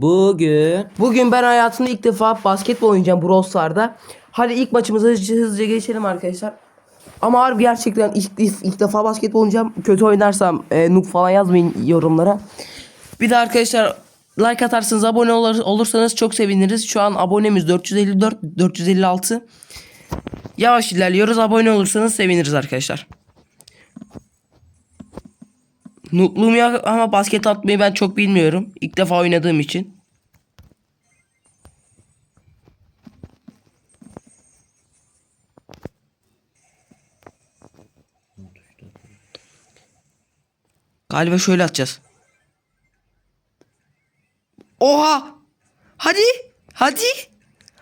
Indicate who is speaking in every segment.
Speaker 1: Bugün
Speaker 2: Bugün ben hayatımda ilk defa basketbol oynayacağım Brawl Stars'da. Hadi ilk maçımıza hızlıca, hızlıca geçelim arkadaşlar. Ama harbi gerçekten ilk, ilk, ilk defa basketbol oynayacağım. Kötü oynarsam e, noob falan yazmayın yorumlara. Bir de arkadaşlar like atarsınız abone olur, olursanız çok seviniriz. Şu an abonemiz 454 456. Yavaş ilerliyoruz. Abone olursanız seviniriz arkadaşlar. Noob'luğum ya ama basket atmayı ben çok bilmiyorum. İlk defa oynadığım için. Galiba şöyle atacağız. Oha! Hadi! Hadi!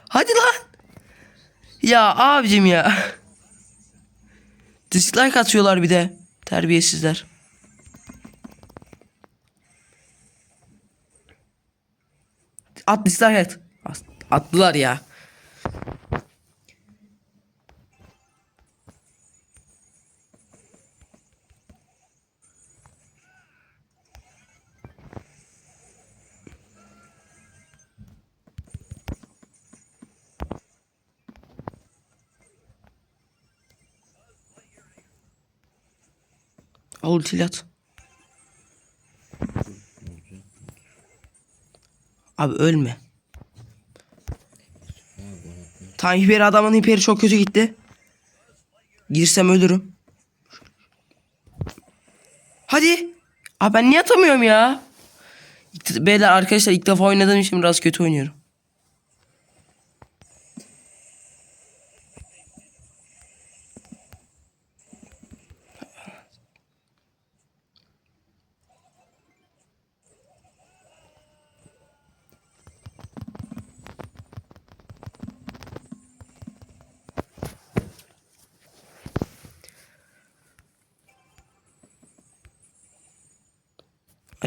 Speaker 2: Hadi lan! Ya abicim ya. Dislike atıyorlar bir de. Terbiyesizler. At dislike at. At- Attılar ya. Al ultiyle at. Abi ölme. Tam hiperi adamın hiperi çok kötü gitti. Girsem ölürüm. Hadi. Abi ben niye atamıyorum ya? Beyler arkadaşlar ilk defa oynadığım için biraz kötü oynuyorum.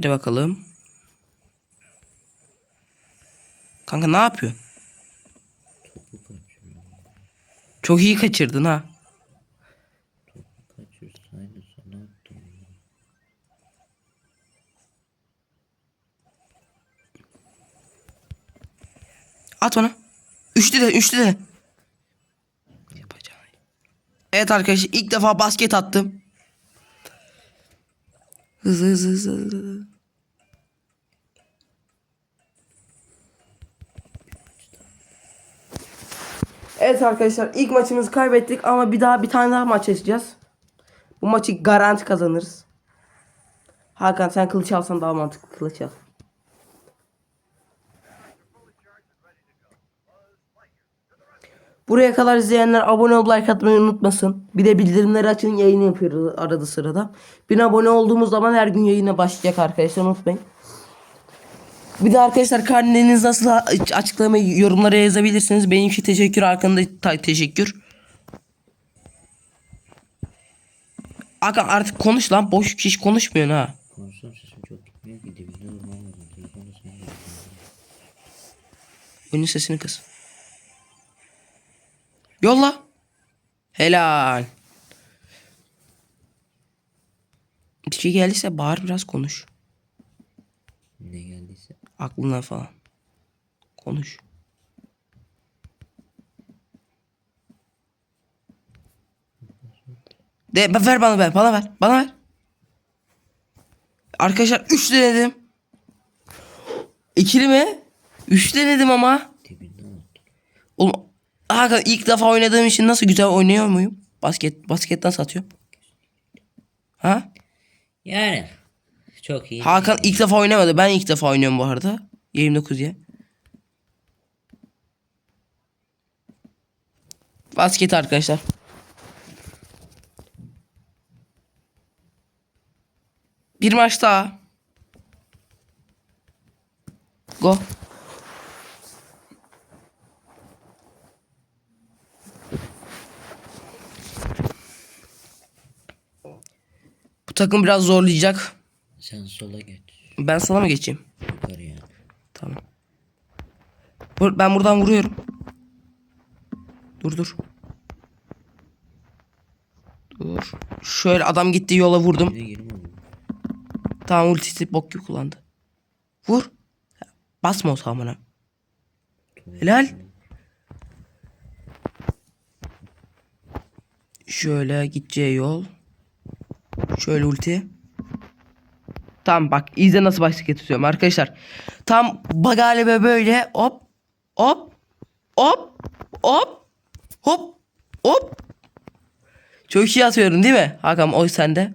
Speaker 2: Hadi bakalım. Kanka ne yapıyor? Çok iyi kaçırdın ha. At bana. Üçlü de üçlü de. Evet arkadaşlar ilk defa basket attım. Hızlı hızlı hızlı. hızlı. Evet arkadaşlar ilk maçımızı kaybettik ama bir daha bir tane daha maç açacağız. Bu maçı garanti kazanırız. Hakan sen kılıç alsan daha mantıklı kılıç al. Buraya kadar izleyenler abone olup like atmayı unutmasın. Bir de bildirimleri açın yayını yapıyoruz arada sırada. 1000 abone olduğumuz zaman her gün yayına başlayacak arkadaşlar unutmayın. Bir de arkadaşlar karneniz nasıl açıklamayı yorumlara yazabilirsiniz. Benimki teşekkür arkanda teşekkür. Hakan artık konuş lan boş kişi konuşmuyorsun ha.
Speaker 1: Konuşsam sesim çok gitmiyor ki dibinde durmam lazım.
Speaker 2: Oyunun sesini kıs. Yolla. Helal. Bir şey geldiyse bağır biraz konuş.
Speaker 1: Ne geldiyse.
Speaker 2: Aklına falan. Konuş. De ver bana ver. Bana ver. Bana ver. Arkadaşlar 3 denedim. İkili mi? 3 denedim ama. Oğlum Hakan ilk defa oynadığım için nasıl güzel oynuyor muyum? Basket basketten satıyorum. Ha?
Speaker 1: Yani. Çok iyi.
Speaker 2: Hakan ilk defa oynamadı. Ben ilk defa oynuyorum bu arada. 29 ya. Basket arkadaşlar. Bir maç daha. Go. Bu takım biraz zorlayacak.
Speaker 1: Sen sola geç.
Speaker 2: Ben sana mı geçeyim?
Speaker 1: Yukarıya.
Speaker 2: Tamam. Bur- Ben buradan vuruyorum. Dur dur. Dur. Şöyle adam gittiği yola vurdum.
Speaker 1: De girme oğlum.
Speaker 2: Tamam ultisi bok gibi kullandı. Vur. Basma o samına. Helal. Şöyle gideceği yol. Şöyle ulti. Tamam bak izle nasıl basket tutuyorum arkadaşlar. Tam bagale böyle hop hop hop hop hop hop. Çok iyi atıyorum değil mi? Hakan oy sende.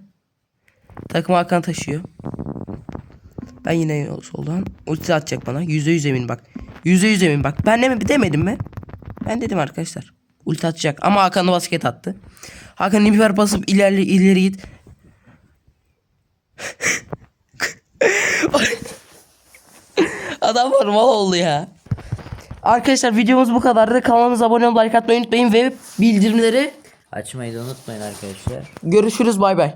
Speaker 2: Takım Hakan taşıyor. Ben yine soldan ulti atacak bana. Yüzde yüz emin bak. Yüzde yüz emin bak. Ben de demedim mi? Ben dedim arkadaşlar. Ulti atacak ama Hakan'ı basket attı. Hakan hiper basıp ilerle ileri git. Adam var mal oldu ya. Arkadaşlar videomuz bu kadardı. Kanalımıza abone olmayı, like atmayı unutmayın ve bildirimleri
Speaker 1: Açmayı da unutmayın arkadaşlar.
Speaker 2: görüşürüz bay bay.